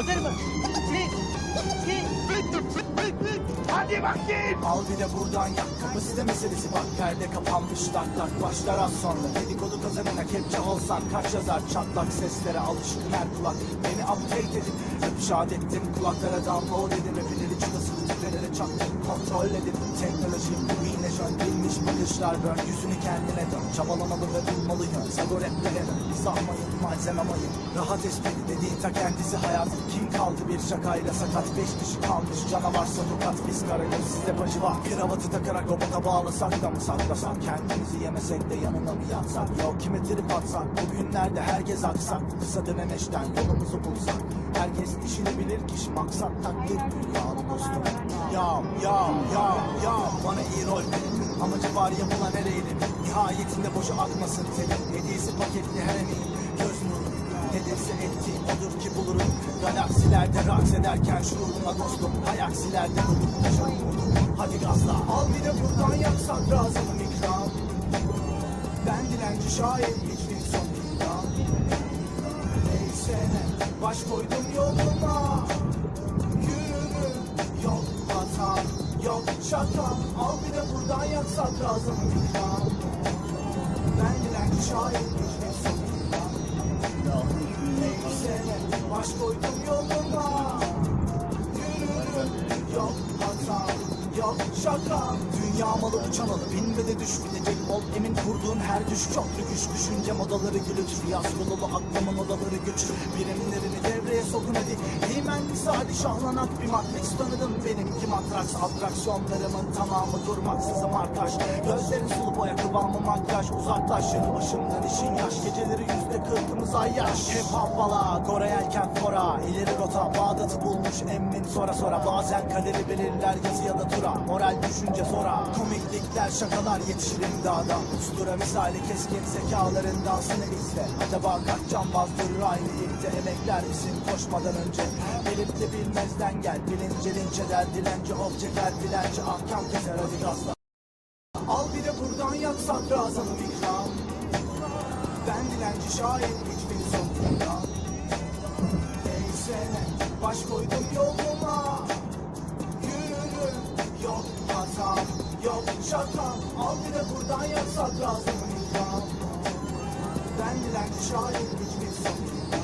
వదిలి Hadi bakayım. Al bir de buradan yak kapasite meselesi bak. Perde kapanmış tak tak. Başlar az sonra. Dedikodu kazanına kepçe olsan kaç yazar? Çatlak seslere alışkın her kulak. Beni update edin öpüşad ettim. Kulaklara download edin rapinleri çıtasını tiplere çaktım kontrol edin teknoloji bu yine şön bilmiş bakışlar bön yüzünü kendine dön. Çabalamalı ve bulmalı yön sago raplere. Dön izahmayın malzeme mayın rahat espri dediğin ta kendisi hayat kim kaldı bir şakayla sakat beş kişi kalmış. Canavarsa tokat biz karagöz sizde bacı var. Kravatı takarak robota bağlasak da mı saklasak? Kendimizi yemesek de yanına mı yatsak? Yok kime trip atsak? Bugünlerde herkes aksak? Kısa dönemeçten yolumuzu bulsak. Herkes işini bilir kişi maksat takdir. Dünyanın dostum. ya ya ya ya bana iyi rol verin amacı var yapılan her eğilim nihayetinde boşa akmasın telim hediyesi paketli her emeğin. Göz nuru Galaksilerde raks ederken şuuruma dostum Hayaksilerde bulup umudu Hadi gazla al bir de buradan yaksak razımım ikram Ben dilenci şair hiçbir son ikram Neyse ne baş koydum yoluma. Yürürüm yok hata yok şaka Al bir de buradan yaksak razımım ikram Ben dilenci şair hiçbir son ikram Neyse baş koydum şaka. Dünya malı uçan alı bin ve de düş bitecek ol Emin kurduğun her düş çok lüküş Düşünce modaları gülüt Rüyas dolu aklımın odaları güç Birimlerini devreye sokun misali şahlanak bir matrix tanıdım. Benimki matraks atraksiyonlarımın tamamı durmaksızım arkadaş Gözlerin sulu boya kıvamı makyaj. Uzaklaş yanı işin yaş. Geceleri yüzde kırkımız ay yaş Hep hapala Kore yelken fora. İleri rota Bağdat'ı bulmuş emmin sonra sonra. Bazen kaderi belirler yazı ya da tura. Moral düşünce sonra. Komiklikler şakalar yetişir imdada. Ustura misali keskin zekaların dansını izle. Acaba kaç can bazdırır aynı ipte Emekler misin koşmadan önce. Bilip de bilmezden gel. Bilince linç eder dilenci of çeker Dilenci. Ahkam keser hadi gazla Al bir de buradan yaksak razanım ikram. Ben dilenci şair hiçbir son ikram. Neyse ne baş koydum yoluma. Yürürüm yok hata yok şaka Al bir de buradan yaksak razanım ikram. Ben dilenci şair hiçbir son ikram. Neyse ne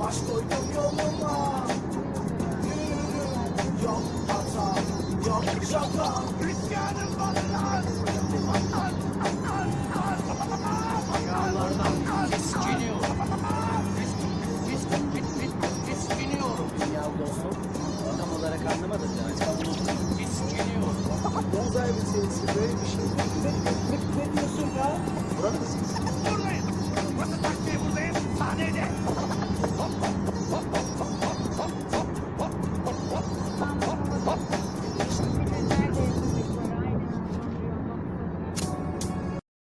baş koydum yoluma yok hata yok şaka Rüzgarın batılar Tiskiniyorum. Tis- tis- tis- tis- Tiskiniyorum. Ya dostum tam olarak anlamadım ya. Tiskiniyorum. Bonzai meselesi böyle bir şey. Ne, ne, ne diyorsun ya? Burada mısınız?